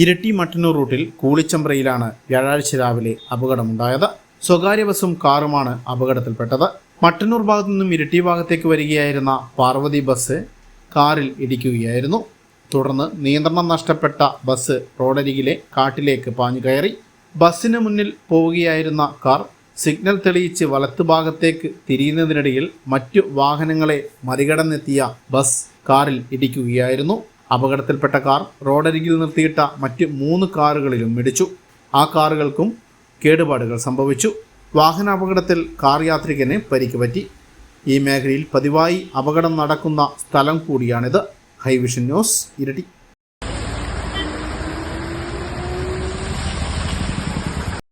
ഇരട്ടി മട്ടന്നൂർ റൂട്ടിൽ കൂളിച്ചമ്പ്രയിലാണ് വ്യാഴാഴ്ച രാവിലെ അപകടമുണ്ടായത്. സ്വകാര്യ ബസ്സും കാറുമാണ് അപകടത്തിൽപ്പെട്ടത്. മട്ടന്നൂർ ഭാഗത്തു നിന്നും ഇരട്ടി ഭാഗത്തേക്ക് വരികയായിരുന്ന പാർവതി ബസ് കാറിൽ ഇടിക്കുകയായിരുന്നു. തുടർന്ന് നിയന്ത്രണം നഷ്ടപ്പെട്ട ബസ് റോഡരികിലെ കാട്ടിലേക്ക് പാഞ്ഞു കയറി. ബസ്സിന് മുന്നിൽ പോവുകയായിരുന്ന കാർ സിഗ്നൽ തെളിയിച്ച് വലത്തുഭാഗത്തേക്ക് തിരിയുന്നതിനിടയിൽ മറ്റു വാഹനങ്ങളെ മറികടന്നെത്തിയ ബസ് കാറിൽ ഇടിക്കുകയായിരുന്നു. അപകടത്തിൽപ്പെട്ട കാർ റോഡരികിൽ നിർത്തിയിട്ട മറ്റ് മൂന്ന് കാറുകളിലും ഇടിച്ചു. ആ കാറുകൾക്കും കേടുപാടുകൾ സംഭവിച്ചു. വാഹനാപകടത്തിൽ കാർ യാത്രികന് പരിക്ക് പറ്റി ഈ മേഖലയിൽ പതിവായി അപകടം നടക്കുന്ന സ്ഥലം കൂടിയാണിത്. ഹൈവിഷൻ ന്യൂസ് ഇരട്ടി.